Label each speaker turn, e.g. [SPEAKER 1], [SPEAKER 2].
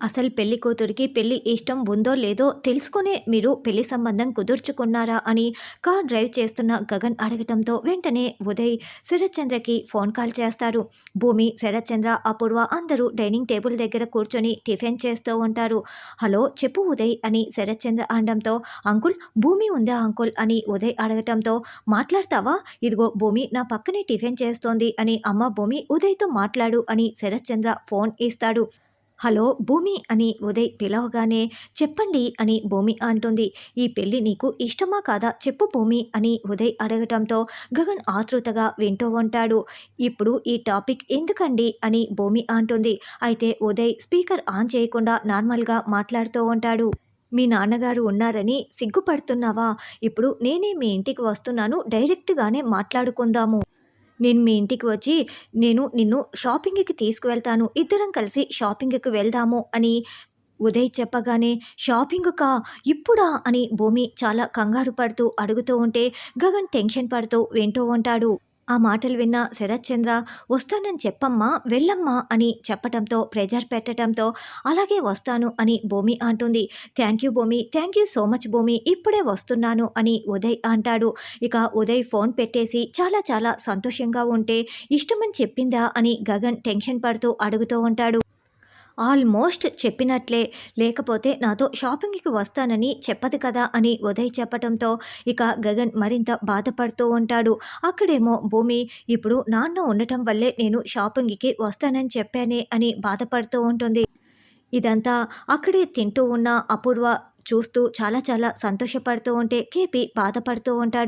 [SPEAKER 1] అసలు పెళ్ళి కూతురికి పెళ్ళి ఇష్టం ఉందో లేదో తెలుసుకునే మీరు పెళ్ళి సంబంధం కుదుర్చుకున్నారా అని కార్ డ్రైవ్ చేస్తున్న గగన్ అడగటంతో వెంటనే ఉదయ్ శరత్చంద్రకి ఫోన్ కాల్ చేస్తారు భూమి శరత్చంద్ర అపూర్వ అందరూ డైనింగ్ టేబుల్ దగ్గర కూర్చొని టిఫిన్ చేస్తూ ఉంటారు. హలో చెప్పు ఉదయ్ అని శరత్చంద్ర అనడంతో అంకుల్ భూమి ఉందా అంకుల్? అని ఉదయ్ అడగటంతో మాట్లాడతావా? ఇదిగో భూమి నా పక్కనే టిఫిన్ చేస్తోంది అని అమ్మ భూమి ఉదయ్తో మాట్లాడు అని శరత్చంద్ర ఫోన్ ఇస్తాడు. హలో భూమి అని ఉదయ్ పిలవగానే చెప్పండి అని భూమి అంటుంది. ఈ పెళ్ళి నీకు ఇష్టమా కాదా? చెప్పు భూమి అని ఉదయ్ అడగటంతో గగన్ ఆతృతగా వింటూ ఉంటాడు. ఇప్పుడు ఈ టాపిక్ ఎందుకండి అని భూమి అంటుంది. అయితే ఉదయ్ స్పీకర్ ఆన్ చేయకుండా నార్మల్గా మాట్లాడుతూ ఉంటాడు. మీ నాన్నగారు ఉన్నారని సిగ్గుపడుతున్నావా? ఇప్పుడు నేనే మీ ఇంటికి వస్తున్నాను డైరెక్ట్గానే మాట్లాడుకుందాము. నేను మీ ఇంటికి వచ్చి నేను నిన్ను షాపింగ్కి తీసుకువెళ్తాను. ఇద్దరం కలిసి షాపింగ్కి వెళ్దాము అని ఉదయ్ చెప్పగానే షాపింగ్కా ఇప్పుడా? అని భూమి చాలా కంగారు పడుతూ అడుగుతూ ఉంటే గగన్ టెన్షన్ పడుతూ వింటూ ఉంటాడు. ఆ మాటలు విన్న శరత్చంద్ర వస్తానని చెప్పమ్మా వెళ్ళమ్మా అని చెప్పటంతో ప్రెజర్ పెట్టడంతో అలాగే వస్తాను అని భూమి అంటుంది. Thank you Bhoomi thank you so much Bhoomi ఇప్పుడే వస్తున్నాను అని ఉదయ్ అంటాడు. ఇక ఉదయ్ ఫోన్ పెట్టేసి చాలా చాలా సంతోషంగా ఉంటే ఇష్టమని చెప్పిందా అని గగన్ టెన్షన్ పడుతూ అడుగుతూ ఉంటాడు. ఆల్మోస్ట్ చెప్పినట్లే. లేకపోతే నాతో షాపింగ్కి వస్తానని చెప్పదు కదా అని ఉదయ్ చెప్పటంతో ఇక గగన్ మరింత బాధపడుతూ ఉంటాడు. అక్కడేమో భూమి ఇప్పుడు నాన్న ఉండటం వల్లే నేను షాపింగ్కి వస్తానని చెప్పానే అని బాధపడుతూ ఉంటుంది. ఇదంతా అక్కడే తింటూ ఉన్న అపూర్వ చూస్తూ చాలా చాలా సంతోషపడుతూ ఉంటే కేపీ బాధపడుతూ ఉంటాడు.